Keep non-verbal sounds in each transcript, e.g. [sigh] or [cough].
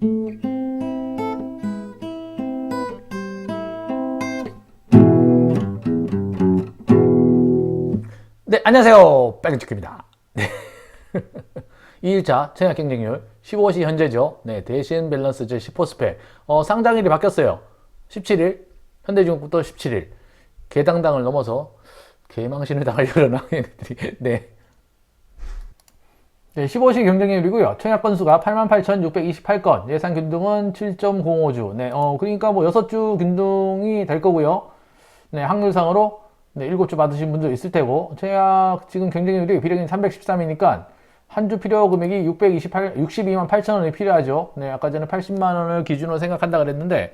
네, 안녕하세요. 빨간치크입니다. 네. [laughs] 2일차 청약 경쟁률 15시 현재죠. 네, 대신 밸런스 제 10포스펙. 어, 상장일이 바뀌었어요. 17일, 현대중공업부터 17일. 개당당을 넘어서 개망신을 당하려나 얘네들이. [laughs] 네. 네, 15시 경쟁률이고요. 청약 건수가 88,628건, 예상 균등은 7.05주. 네, 어, 그러니까 뭐 6주 균등이 될 거고요. 네, 확률상으로 네, 7주 받으신 분도 있을 테고, 청약 지금 경쟁률이 비례금 313이니까 한 주 필요 금액이 628, 62만 8천 원이 필요하죠. 네, 아까 전에 80만 원을 기준으로 생각한다 그랬는데,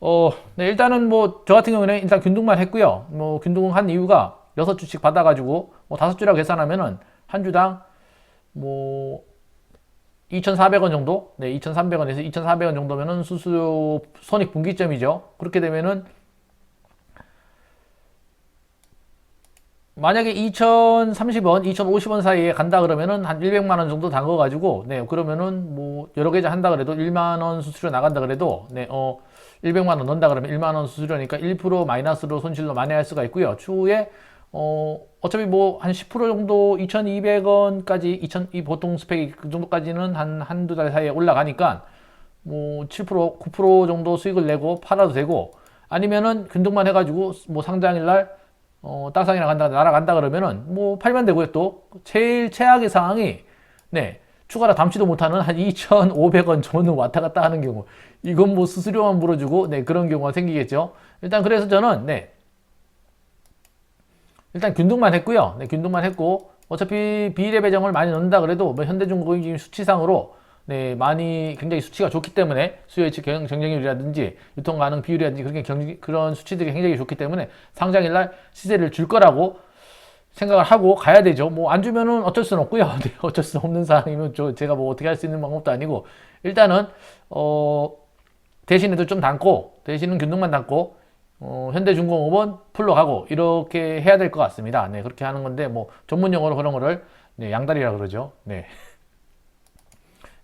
어, 네, 일단은 뭐, 저 같은 경우는 일단 균등만 했고요. 뭐, 균등한 이유가 6주씩 받아가지고, 뭐, 5주라고 계산하면은 한 주당 뭐 2,400원 정도? 네, 2,300원에서 2,400원 정도면은 수수료 손익 분기점이죠. 그렇게 되면은 만약에 2,030원, 2,050원 사이에 간다 그러면은 한 100만 원 정도 담궈 가지고 네, 그러면은 뭐 여러 계좌 한다 그래도 1만 원 수수료 나간다 그래도 네, 어 100만 원 넣는다 그러면 1만 원 수수료니까 1% 마이너스로 손실로 만회할 수가 있고요. 추후에 어, 어차피 뭐 한 10% 정도 2,200원까지 2,000, 이 보통 스펙이 그 정도까지는 한 한두 달 사이에 올라가니까 뭐 7%, 9% 정도 수익을 내고 팔아도 되고 아니면은 근등만 해가지고 뭐 상장일 날 어, 땅상이 나 간다, 날아간다 그러면은 뭐 팔면 되고요 또. 제일 최악의 상황이 네 추가로 담지도 못하는 한 2,500원 정도 왔다 갔다 하는 경우. 이건 뭐 수수료만 물어주고 네 그런 경우가 생기겠죠. 일단 그래서 저는 네 일단 균등만 했고요. 네, 균등만 했고 어차피 비례 배정을 많이 넣는다 그래도 뭐 현대중공업이 수치상으로 네, 많이 굉장히 수치가 좋기 때문에 수요일치 경- 경쟁률이라든지 유통 가능 비율이라든지 그렇게 경, 그런 수치들이 굉장히 좋기 때문에 상장일 날 시세를 줄 거라고 생각을 하고 가야 되죠. 뭐 안 주면은 어쩔 수는 없고요. [laughs] 네, 어쩔 수 없는 상황이면 저 제가 뭐 어떻게 할 수 있는 방법도 아니고 일단은 어 대신에도 좀 담고 대신은 균등만 담고 어, 현대중공업은 풀로 가고 이렇게 해야 될 것 같습니다. 네, 그렇게 하는 건데 뭐 전문 용어로 그런 거를 네, 양다리라 그러죠. 네.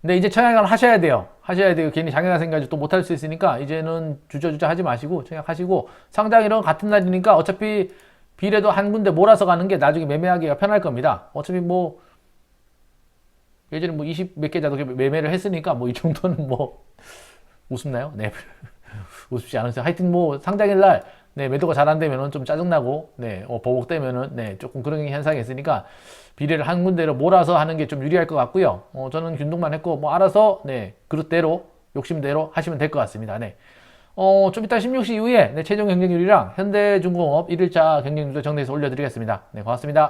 근데 이제 청약을 하셔야 돼요. 하셔야 돼요. 괜히 장애가 생겨가지고 또 못할 수 있으니까 이제는 주저주저 하지 마시고 청약하시고 상장일은 같은 날이니까 어차피 비례도 한 군데 몰아서 가는 게 나중에 매매하기가 편할 겁니다. 어차피 뭐 예전에 뭐 20몇 계좌도 매매를 했으니까 뭐 이 정도는 뭐 [laughs] 우습나요? 네. 우습지 않으세요. 하여튼 뭐 상장일 날 네, 매도가 잘 안 되면은 좀 짜증나고 네, 어, 버벅대면은 네, 조금 그런 현상이 있으니까 비례를 한 군데로 몰아서 하는 게 좀 유리할 것 같고요. 어, 저는 균등만 했고 뭐 알아서 네, 그릇대로 욕심대로 하시면 될 것 같습니다. 네. 어, 좀 이따 16시 이후에 네, 최종 경쟁률이랑 현대중공업 1일차 경쟁률도 정리해서 올려드리겠습니다. 네, 고맙습니다.